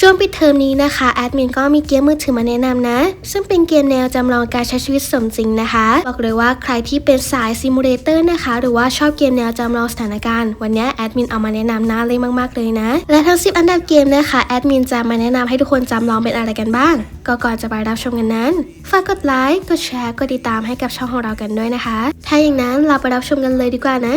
ช่วงปิดเทอมนี้นะคะแอดมินก็มีเกมมือถือมาแนะนำนะ ซึ่งเป็นเกมแนวจำลองการใช้ชีวิตสมจริงนะคะ บอกเลยว่าใครที่เป็นสายซิมูเลเตอร์นะคะ หรือว่าชอบเกมแนวจำลองสถานการณ์ วันนี้แอดมินเอามาแนะนำน่าเล่นมากๆเลยนะ และทั้ง 10 อันดับเกมนะคะแอดมินจะมาแนะนำให้ทุกคนจำลองเป็นอะไรกันบ้าง ก็ก่อนจะไปรับชมกันนั้นฝากกดไลค์กดแชร์กดติดตามให้กับช่องของเรากันด้วยนะคะ ถ้าอย่างนั้นเราไปรับชมกันเลยดีกว่านะ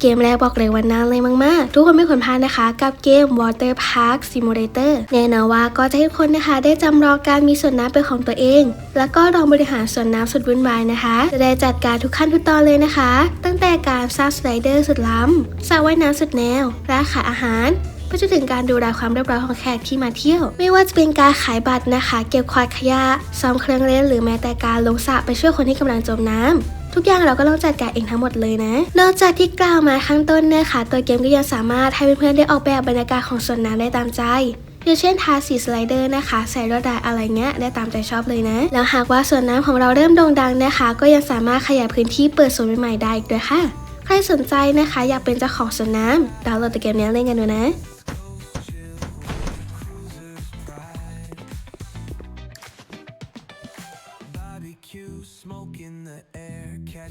เกมแรกบอกเลยว่าน่าเลยมาก ๆ ทุกคนไม่ควรพลาดนะคะ กับเกม Water Park Simulator แน่นอนว่าก็จะให้ทุกคนนะคะ ได้จำลองการมีส่วนน้ำเป็นของตัวเอง แล้วก็ลองบริหารส่วนน้ำสุดวุ่นวายนะคะ จะได้จัดการทุกขั้นทุกตอนเลยนะคะ ตั้งแต่การสร้างสไลเดอร์สุดล้ำสระว่ายน้ำสุดแนวร้านขายอาหารไปจนถึงการดูแลความเรียบร้อยของแขกที่มาเที่ยว ไม่ว่าจะเป็นการขายบัตรนะคะ เก็บควาดขยะซ้อมเครื่องเล่นหรือแม้แต่การลงสระไปช่วยคนที่กำลังจมน้ำ ทุกอย่างเราก็ต้องจัดการเองทั้งหมดเลยนะ นอกจากที่กล่าวมาข้างต้นนะคะตัวเกมก็ยังสามารถให้เพื่อนๆได้ออกแบบบรรยากาศของสวนน้ำได้ตามใจอย่างเช่นทาสีสไลเดอร์นะคะ ใส่ลวดายอะไรเงี้ยได้ตามใจชอบเลยนะ แล้วหากว่าสวนน้ำของเราเริ่มโด่งดังนะคะ ก็ยังสามารถขยายพื้นที่เปิดสวนใหม่ๆได้อีกด้วยค่ะ ใครสนใจนะคะ อยากเป็นเจ้าของสวนน้ำดาวน์โหลดเกมนี้เล่นกันดูนะ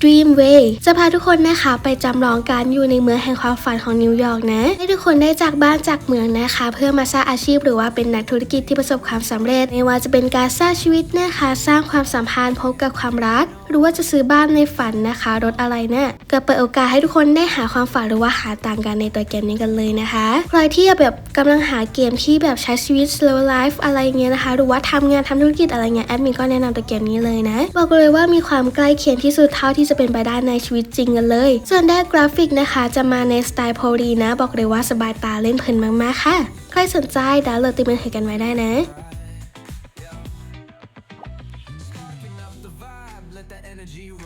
Dreamway จะพาทุกคนนะคะไปจำลองการอยู่ในเมืองแห่งความฝันของนิวยอร์กนะ ให้ทุกคนได้จากบ้านจากเมืองนะคะ เพื่อมาสร้างอาชีพหรือว่าเป็นนักธุรกิจที่ประสบความสำเร็จ ไม่ว่าจะเป็นการสร้างชีวิตนะคะ สร้างความสัมพันธ์พบกับความรักหรือว่าจะซื้อบ้านในฝันนะคะ รถอะไรเนะี่ยก็เปิดโอกาสให้ทุกคนได้หาความฝันหรือว่าหาต่างกันในตัวเกมนี้กันเลยนะคะใครที่แบบกำลังหาเกมที่แบบใช้ชีวิต slow life อะไรเงี้ยนะคะ หรือว่าทำงานทำธุรกิจอะไรเงี้ยแอดมินก็แนะนำตัวเกมนี้เลยนะบอกเลยว่ามีความใกล้เคียงที่สุดเท่าที่จะเป็นไปได้ในชีวิตจริงกันเลย ส่วนด้านกราฟิกนะคะ จะมาในสไตล์โพลีนะ บอกเลยว่าสบายตาเล่นเพลินมากๆค่ะใครสนใจดาวน์โหลดติดมือถือกันไว้ได้นะ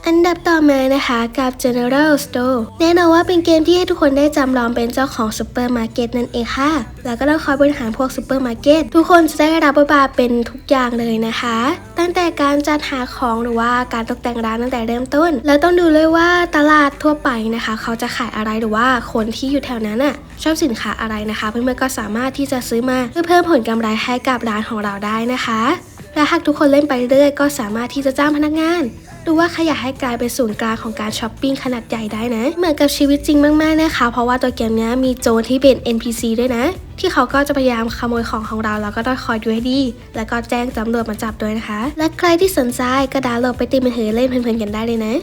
อันดับต่อมานะคะกับ General Store แน่นอนว่าเป็นเกมที่ให้ทุกคนได้จำลองเป็นเจ้าของซูเปอร์มาร์เก็ตนั่นเองค่ะ แล้วก็ต้องคอยบริหารพวกซูเปอร์มาร์เก็ตทุกคนจะได้รับบทบาทเป็นทุกอย่างเลยนะคะ ตั้งแต่การจัดหาของหรือว่าการตกแต่งร้านตั้งแต่เริ่มต้น แล้วต้องดูเลยว่าตลาดทั่วไปนะคะ เขาจะขายอะไรหรือว่าคนที่อยู่แถวนั้นน่ะชอบสินค้าอะไรนะคะ เพื่อนๆก็สามารถที่จะซื้อมาเพื่อเพิ่มผลกำไรให้กับร้านของเราได้นะคะและหากทุกคนเล่นไปเรื่อยก็สามารถที่จะจ้างพนักงาน หรือว่าขยายให้กลายเป็นศูนย์กลางของการช้อปปิ้งขนาดใหญ่ได้นะ เหมือนกับชีวิตจริงมากๆนะคะ เพราะว่าตัวเกมนี้มีโจรที่เป็น NPC ด้วยนะ ที่เขาก็จะพยายามขโมยของของเราแล้วก็ต้องคอยดูให้ดี แล้วก็แจ้งตำรวจมาจับด้วยนะคะ และใครที่สนใจก็ดาวน์โหลดไปติดมือถือเล่นเพลินๆกันได้เลยนะ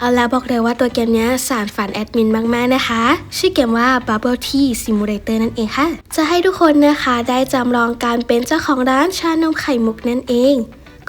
เอาละบอกเลยว่าตัวเกมนี้สารฝันแอดมินมากๆนะคะ ชื่อเกมว่า Bubble Tea Simulator นั่นเองค่ะ จะให้ทุกคนนะคะได้จำลองการเป็นเจ้าของร้านชานมไข่มุกนั่นเอง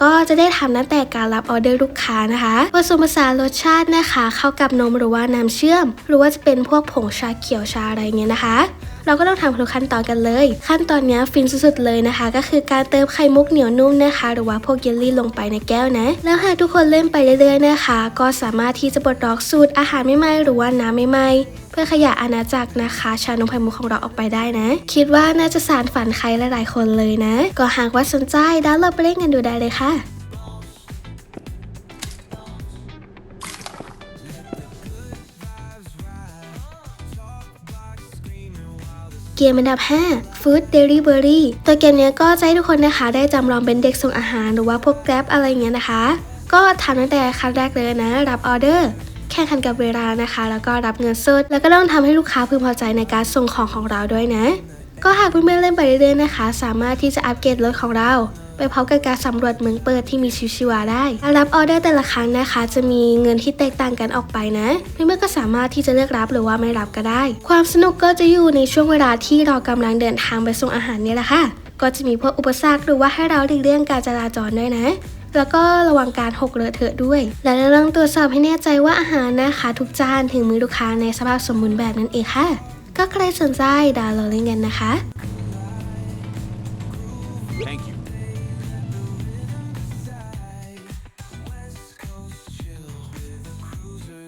ก็จะได้ทำตั้งแต่การรับออเดอร์ลูกค้านะคะผสมผสานรสชาตินะคะ เข้ากับนมหรือว่าน้ำเชื่อม หรือว่าจะเป็นพวกผงชาเขียวชาอะไรเงี้ยนะคะ เราก็ต้องทำทุกขั้นตอนกันเลย ขั้นตอนนี้ฟินสุดๆเลยนะคะ ก็คือการเติมไข่มุกเหนียวนุ่มนะคะ หรือว่าพวกเยลลี่ลงไปในแก้วนะ แล้วหากทุกคนเล่นไปเรื่อยๆนะคะ ก็สามารถที่จะปลดล็อกสูตรอาหารไม่ไหม้หรือว่าน้ำไม่ไหม้เพื่อขยายอาณาจักรนะคะ ชานมไข่มุกของเราออกไปได้นะ คิดว่าน่าจะสานฝันใครหลายๆคนเลยนะ ก็หากว่าสนใจดาวน์โหลดไปเล่นกันดูได้เลยค่ะ เกมอันดับ 5 Food Delivery ตัวเกมนี้ก็จะให้ทุกคนนะคะ ได้จำลองเป็นเด็กส่งอาหารหรือว่าพวกแกร็บอะไรเงี้ยนะคะ ก็ทำตั้งแต่ขั้นแรกเลยนะ รับออเดอร์แข่งขันกับเวลานะคะ แล้วก็รับเงินสด แล้วก็ต้องทำให้ลูกค้าพึงพอใจในการส่งของของเราด้วยนะ ก็หากเพื่อนๆเล่นไปเรื่อยๆนะคะ สามารถที่จะอัปเกรดรถของเรา ไปพร้อมกับการสำรวจเมืองเปิดที่มีชีวิตชีวาได้การรับออเดอร์แต่ละครั้งนะคะ จะมีเงินที่แตกต่างกันออกไปนะเพื่อนๆก็สามารถที่จะเลือกรับหรือว่าไม่รับก็ได้ ความสนุกก็จะอยู่ในช่วงเวลาที่เรากำลังเดินทางไปส่งอาหารเนี่ยแหละค่ะ ก็จะมีพวกอุปสรรคหรือว่าให้เราหลีกเลี่ยงการจราจรด้วยนะแล้วก็ระวังการหกเลอะเทอะด้วย และเราต้องตรวจสอบให้แน่ใจว่าอาหารนะคะ ทุกจานถึงมือลูกค้าในสภาพสมบูรณ์แบบนั่นเองค่ะ ก็ใครสนใจดาวน์โหลดเล่นกันนะคะ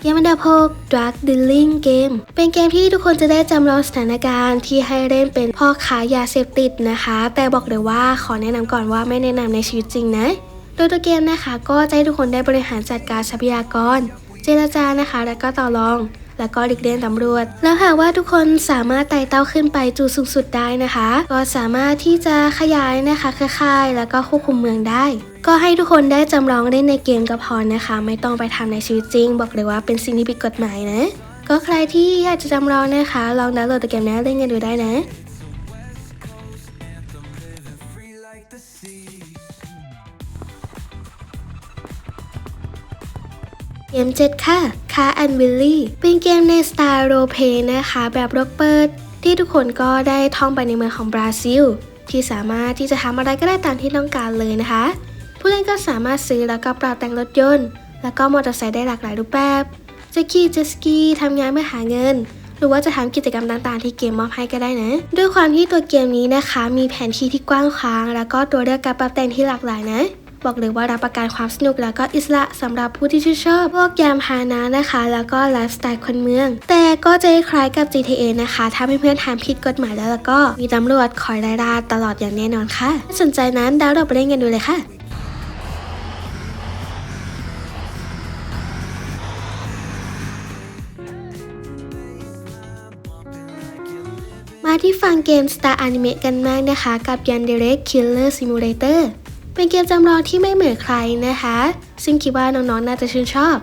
เกมอันดับ6 Drug Dealing Game เป็นเกมที่ทุกคนจะได้จำลองสถานการณ์ที่ให้เล่นเป็นพ่อค้ายาเสพติดนะคะ แต่บอกเลยว่าขอแนะนำก่อนว่าไม่แนะนำในชีวิตจริงนะ โดยตัวเกมนะคะ ก็จะให้ทุกคนได้บริหารจัดการทรัพยากร เจรจานะคะ และก็ต่อรอง แล้วก็หลีกเลี่ยงตำรวจ แล้วหากว่าทุกคนสามารถไต่เต้าขึ้นไปจุดสูงสุดได้นะคะ ก็สามารถที่จะขยายนะคะครือข่ายแล้วก็ควบคุมเมืองได้ ก็ให้ทุกคนได้จำลองเล่นในเกมก็พอนะคะ ไม่ต้องไปทำในชีวิตจริง บอกเลยว่าเป็นสิ่งที่ผิดกฎหมายนะ ก็ใครที่อยากจะจำลองนะคะ ลองดาวน์โหลดเกมนี้เล่นกันดูได้นะ เกม 7 ค่ะ Car and Willy เป็นเกมในสไตล์โรเพนะคะแบบรกเปิดที่ทุกคนก็ได้ท่องไปในเมืองของบราซิล ที่สามารถที่จะทำอะไรก็ได้ตามที่ต้องการเลยนะคะ ผู้เล่นก็สามารถซื้อแล้วก็ปรับแต่งรถยนต์ แล้วก็มอเตอร์ไซค์ได้หลากหลายรูปแบบจะขี่จ็ตสกีทำงานเพื่อหาเงิน หรือว่าจะทำกิจกรรมต่างๆ ที่เกมมอบให้ก็ได้นะ ด้วยความที่ตัวเกมนี้นะคะ มีแผนที่ที่กว้างขวาง แล้วก็ตัวเลือกการปรับแต่งที่หลากหลายนะ บอกเลยว่ารับประกันความสนุกแล้วก็อิสระสำหรับผู้ที่ชื่นชอบพวกยามพานะนะคะ แล้วก็ไลฟ์สไตล์คนเมือง แต่ก็จะคล้ายกับ GTA นะคะ ถ้าเพื่อนๆทำผิดกฎหมายแล้วแล้วก็มีตำรวจคอยไล่ล่าตลอดอย่างแน่นอนค่ะถ้าสนใจนั้นดาวน์โหลดไปเล่นกันดูเลยค่ะมาที่ฟังเกม Star Anime กันมากนะคะ กับ Yandere Killer Simulator เป็นเกมจำลองที่ไม่เหมือนใครนะคะ ซึ่งคิดว่าน้องๆ น่าจะชื่นชอบ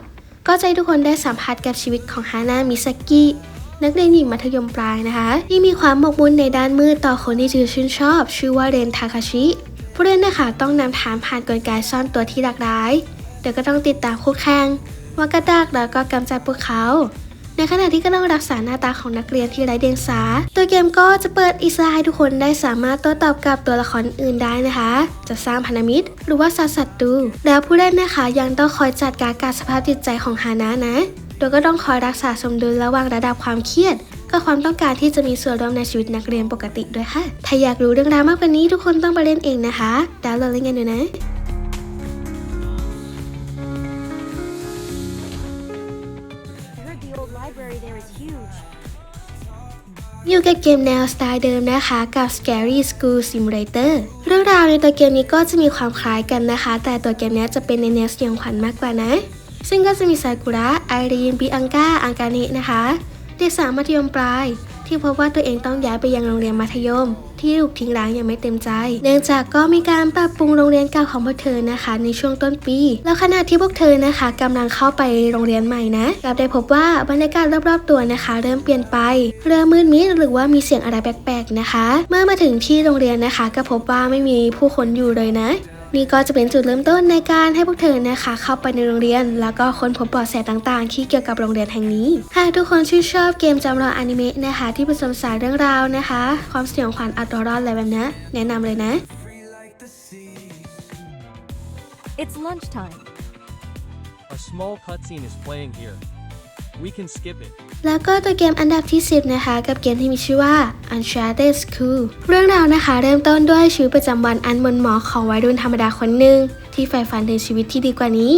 ก็จะให้ทุกคนได้สัมผัสกับชีวิตของฮานามิซากินักเรียนหญิงมัธยมปลายนะคะ ที่มีความหมกมุ่นในด้านมืดต่อคนที่ชื่นชื่นชอบ ชื่อว่าเรนทาคาชิผู้เล่นนะคะต้องนำฐานผ่านกลไกซ่อนตัวที่หลากหลายเดี๋ยวก็ต้องติดตามคู่แข่งว่ากระดากแล้วก็กำจัดพวกเขา ในขณะที่ก็ต้องรักษาหน้าตาของนักเรียนที่ไร้เดียงสา ตัวเกมก็จะเปิดอิสระให้ทุกคนได้สามารถโต้ตอบกับตัวละครอื่นได้นะคะ จะสร้างพันธมิตร หรือว่าสัตว์ศัตรูแล้วผู้เล่นนะคะยังต้องคอยจัดการกับสภาพจิตใจของฮานะนะ โดยก็ต้องคอยรักษาสมดุลระหว่างระดับความเครียดกับความต้องการที่จะมีส่วนร่วมในชีวิตนักเรียนปกติด้วยค่ะ ถ้าอยากรู้เรื่องราวมากกว่านี้ทุกคนต้องไปเล่นเองนะคะดาวน์โหลดเล่นกันดูนะ อยู่กับเกมแนวสไตล์เดิมนะคะกับ Scary School Simulator เรื่องราวในตัวเกมนี้ก็จะมีความคล้ายกันนะคะ แต่ตัวเกมนี้จะเป็นในแนวสยองขวัญมากกว่านะ ซึ่งก็จะมีซากุระไอรีนบิอังกาอังกาเนะนะคะ เด็กสาวมัธยมปลาย ที่พบว่าตัวเองต้องย้ายไปยังโรงเรียนมัธยม ที่ถูกทิ้งร้างอย่างไม่เต็มใจ เนื่องจากก็มีการปรับปรุงโรงเรียนเก่าของพวกเธอนะคะ ในช่วงต้นปี แล้วขณะที่พวกเธอนะคะกำลังเข้าไปโรงเรียนใหม่นะกลับได้พบว่าบรรยากาศรอบๆตัวนะคะ เริ่มเปลี่ยนไปเริ่มมืดมิดหรือว่ามีเสียงอะไรแปลกๆนะคะ เมื่อมาถึงที่โรงเรียนนะคะ ก็พบว่าไม่มีผู้คนอยู่เลยนะ นี่ก็จะเป็นจุดเริ่มต้นในการให้พวกเธอนะคะ เข้าไปในโรงเรียน แล้วก็ค้นพบเบาะแสต่างๆ ที่เกี่ยวกับโรงเรียนแห่งนี้ หากทุกคนชื่นชอบเกมจำลองอนิเมะนะคะ ที่ผสมสารเรื่องราวนะคะ ความสยองขวัญเอาตัวรอดอะไรแบบนี้แนะนำเลยนะ Free like the sea. It's lunchtime. A small cutscene is playing here. We can skip it. แล้วก็ตัวเกมอันดับที่ 10 นะคะ กับเกมที่มีชื่อว่า Uncharted School เรื่องราวนะคะ เริ่มต้นด้วยชีวิตประจำวันอันมนหมอของวัยรุ่นธรรมดาคนหนึ่งที่ใฝ่ฝันถึงชีวิตที่ดีกว่านี้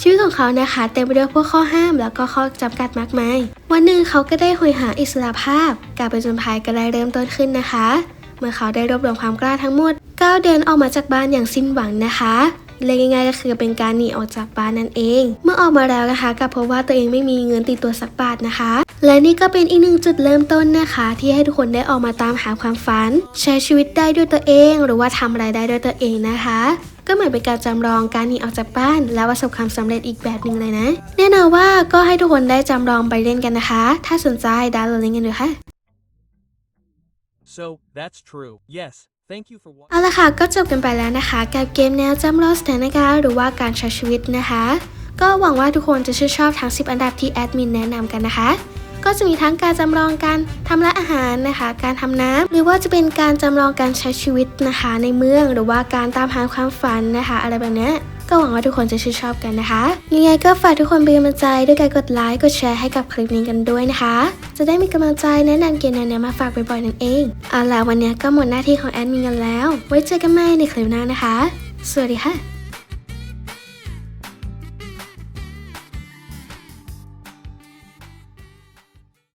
ชีวิตของเขานะคะเต็มไปด้วยพวกข้อห้ามแล้วก็ข้อจำกัดมากมาย วันหนึ่งเขาก็ได้หอยหาอิสระภาพ การไปจนภัยก็ได้เริ่มต้นขึ้นนะคะ เมื่อเขาได้รวบรวมความกล้าทั้งหมดก้าวเดินออกมาจากบ้านอย่างสิ้นหวังนะคะ เรียกง่ายๆก็คือเป็นการหนีออกจากบ้านนั่นเอง เมื่อออกมาแล้วนะคะก็พบว่าตัวเองไม่มีเงินติดตัวสักบาทนะคะ และนี่ก็เป็นอีกหนึ่งจุดเริ่มต้นนะคะ ที่ให้ทุกคนได้ออกมาตามหาความฝัน ใช้ชีวิตได้ด้วยตัวเอง หรือว่าทำอะไรได้ด้วยตัวเองนะคะก็เหมือนเป็นการจำลองการหนีออกจากบ้าน และประสบความสำเร็จอีกแบบหนึ่งเลยนะ แน่นอนว่าก็ให้ทุกคนได้จำลองไปเล่นกันนะคะ ถ้าสนใจดาวน์โหลดเล่นกันดูค่ะ So, that's true. Yes, thank you for เอาละค่ะก็จบกันไปแล้วนะคะ กับเกมแนวจำลองสถานการณ์หรือว่าการใช้ชีวิตนะคะ ก็หวังว่าทุกคนจะชื่นชอบทั้ง 10 อันดับที่แอดมินแนะนำกันนะคะ ก็จะมีทั้งการจำลองการทำร้านอาหารนะคะ การทำน้ำหรือว่าจะเป็นการจำลองการใช้ชีวิตนะคะ ในเมืองหรือว่าการตามหาความฝันนะคะ อะไรแบบนี้ ก็หวังว่าทุกคนจะชื่นชอบกันนะคะ ยังไงก็ฝากทุกคนเป็นกำลังใจด้วยการกดไลค์ กดแชร์ให้กับคลิปนี้กันด้วยนะคะ จะได้มีกำลังใจแนะนำเกมแนวๆมาฝากบ่อยๆนั่นเอง เอาล่ะวันนี้ก็หมดหน้าที่ของแอดมินกันแล้ว ไว้เจอกันใหม่ในคลิปหน้านะคะ สวัสดีค่ะ